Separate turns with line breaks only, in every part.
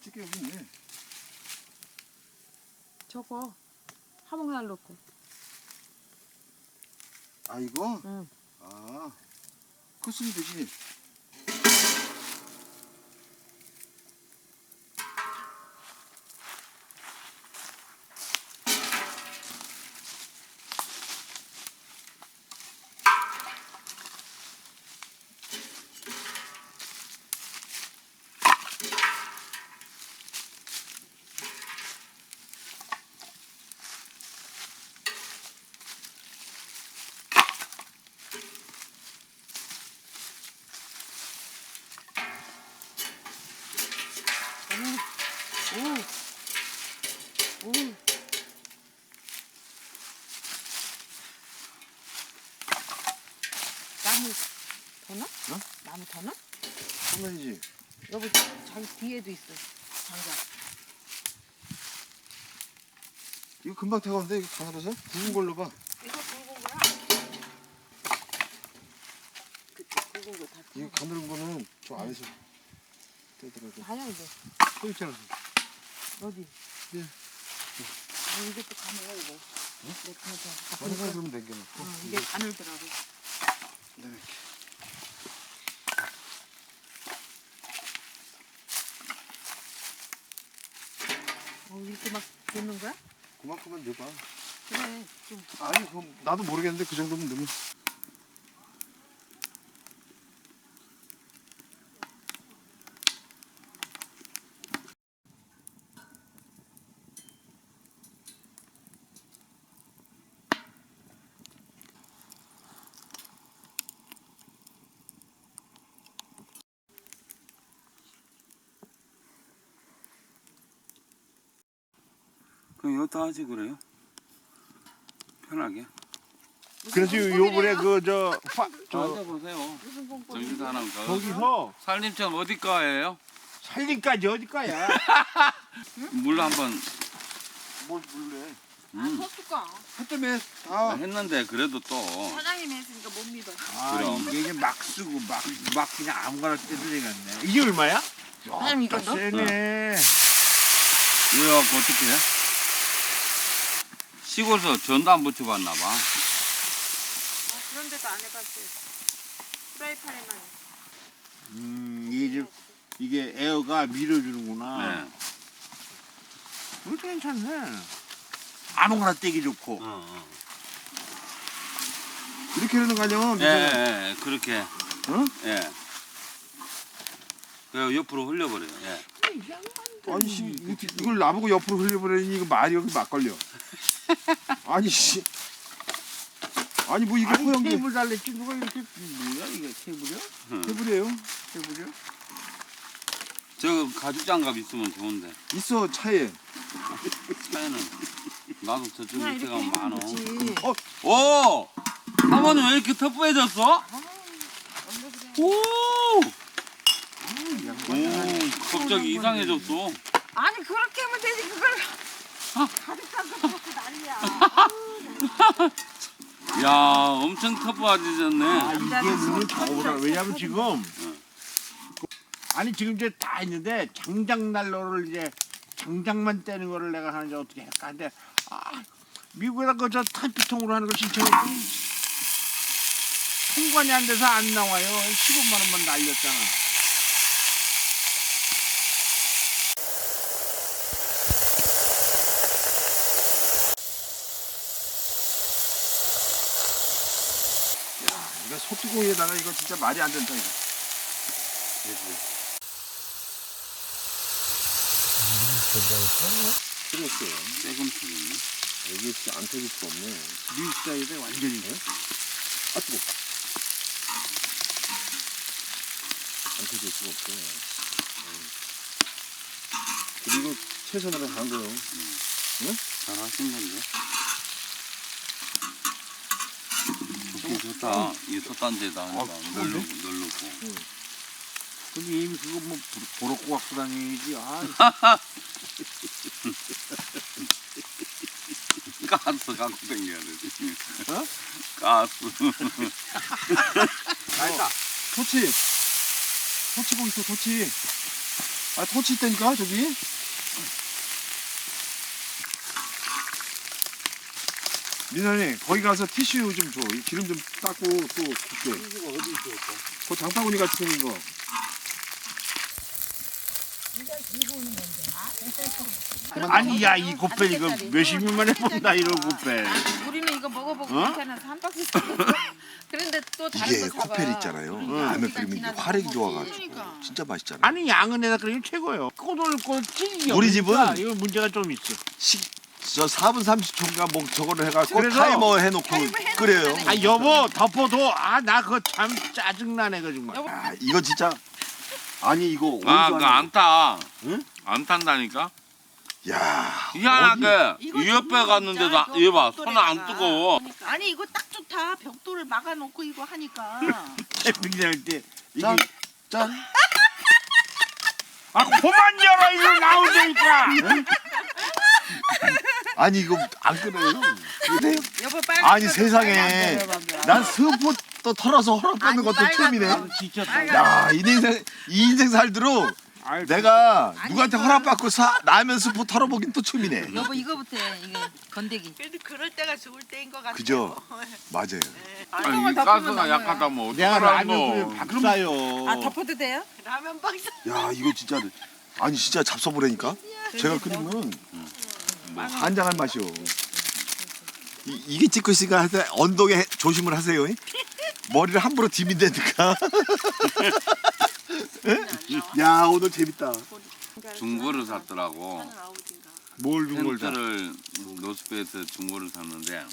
찌개 있네.
저거 화목날 넣고.
아 이거?
응.
아 쓰면 되지.
오. 오. 나무 더 넣어?
어?
나무 더 넣어?
상관이지.
여기 저기 뒤에도 있어. 장작.
이거 금방 타가는데 이거 가늘어서 굵은 걸로 봐.
이거 굵은 거야? 그치 굵은 거다.
이거 가늘은 거는 저 안에서 떼더라도.
아니야 이제
또 있잖아.
어디?
예.
아, 이게 또 가늘어 이거. 내 그래서
가늘어 그러면 남겨놓고.
어, 이게 가늘더라고.
네.
어, 이렇게 막 넣는 거야?
그만큼만 넣어봐.
그래 좀.
아니 그럼 나도 모르겠는데 그 정도면 넣으면.
그럼 여기다 하지 그래요? 편하게.
그래서 요번에 그저 저
앉아보세요.
무슨 뽕뽕이?
정신 거.
거기서
살림천 어디가예요?
살림까지 어디까야?
물 한번
뭘 물래?
음,
헛수가.
하점에 다
했는데 그래도 또
사장님이 했으니까 못 믿어.
아
그럼.
이게 이제 막 쓰고 막 막 그냥 아무거나 되겠네. 이게 얼마야?
사장님 이거 넣어?
세네.
이래갖고 어떻게 해? 시골서 전도 안 붙여봤나 봐.
아, 그런 데도 안 해봤어요. 프라이팬에만.
음 이게 좀 이게 에어가 밀어주는구나.
네.
이거 괜찮네. 아무거나 떼기 좋고.
어, 어.
이렇게 하는 거 아니야?
예, 예, 예, 그렇게.
어?
예. 그 옆으로 흘려버려요. 예.
아니 씨 이걸 나보고 옆으로 흘려버리니 이거 말이 여기 막 걸려. 아니 씨. 아니 뭐 이게
아니
허연 게
테이블 달랬지 누가 이렇게 뭐야 이게 테이블이야?
테이블이에요?
테이블이야?
저 가죽 장갑 있으면 좋은데
있어 차에.
차에는 나도 저쪽
그냥
밑에
이렇게
가면
하면
많어.
되지.
오! 사모님 왜 이렇게 터프해졌어? 오! 오, 갑자기 이상해졌어.
아니 그렇게 하면 되지 그걸 가득 먹고 난리 야.
야, 엄청.
아 이게 눈을 저거보다 왜냐면 지금 아니 지금 이제 다 있는데 장작 난로를 이제 장작만 떼는 거를 내가 하는지 어떻게 할까 근데 아 미국에다 그저 탄피통으로 하는 거 신청했더니 통관이 안 돼서 안 나와요. 15만 원만 날렸잖아.
소뚜껑에다가 이거 진짜 말이 안 된다 이거. 틀렸어요.
세금 튀겼네.
여기 진짜 안 터질 수가 없네.
미국 사이에 완전히.
아 뜨거. 안 터질 수가 없어. 음. 그리고 최선으로 한 거요.
잘하신 건데. 좋다. 이 솥단 데다 하니까
아,
널르고 널르고.
근데 이미 그거 뭐 갖고 다니지. 아,
가스 갖고 다녀야 되지.
어?
가스.
맛있다. 토치. 토치 보고 있어, 토치. 아, 토치 있다니까, 저기. 민선이, 거기 가서 티슈 좀 줘. 이 기름 좀 닦고 또 굽게.
어디 있어?
그 장바구니 같이 생긴 거.
아니 야 이 곱벨 이거 몇십 년 만에 본다 이런 곱벨.
우리는 이거 먹어보고
어?
괜찮아서 한 박스. 그런데 또 다른
이게
거 사봐.
코펠 있잖아요. 라면
시간
끓이면 이게 화력이. 좋아가지고
그러니까.
진짜 맛있잖아요.
아니 양은에다 끓이면 최고예요. 꼬들 꼬 찌기.
우리 집은
이거 문제가 좀 있어.
식, 저 4분 30초인가 뭐 저거를 해갖고
그래서
타이머 해놓고
타이머 해놓고
끓여요.
아 여보 덮어도 아 나 그거 참 짜증나네 그 정말.
아, 이거 진짜 아니 이거
아,
온수
그
하나-
안 타.
응?
안 탄다니까?
야
희한하게
이거
이 옆에
정말
갔는데도
진짜
얘 봐,
이거
손안
벽돌에다가.
뜨거워.
아니 이거 딱 좋다. 벽돌을 막아놓고 이거 하니까.
캠핑 할때 이게
짠. 짠.
아 그만 열어 이거 나오니까.
아니 이거 안 끓여요. 근데
여보 빨리.
아니 세상에 난 스프 또 털어서 허락받는
아니,
것도 처음이네. 야, 이 인생 이 인생 살도록
아이,
내가 누구한테 허락받고 사 라면 스프 털어보긴 또 처음이네.
여보 이거부터 해. 이게 건더기.
그래도 그럴 때가 좋을 때인 것 같아요.
그죠? 맞아요.
아니,
똥을
이 가스가
너무해.
약하다면
내가
어떡하라고.
라면 끓이면 박사요.
아 덮어도 돼요?
라면 박사.
야, 이거 진짜 아니 진짜 잡숴보라니까. 제가 끓이면 뭐 한장할 맛이요. 이, 이게 찍고 있으니까 하여튼 언덕에 해- 조심을 하세요. 이? 머리를 함부로 디민다니까. 야 오늘 재밌다.
중고를 샀더라고.
뭘.
텐트를 노스페이스 중고를 샀는데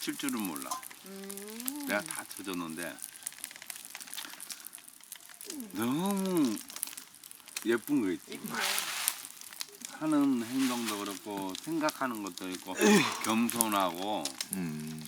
칠 줄은 몰라. 내가 다 쳐줬는데 너무 예쁜 거 있지. 하는 행동도 그렇고 생각하는 것도 있고 겸손하고
음.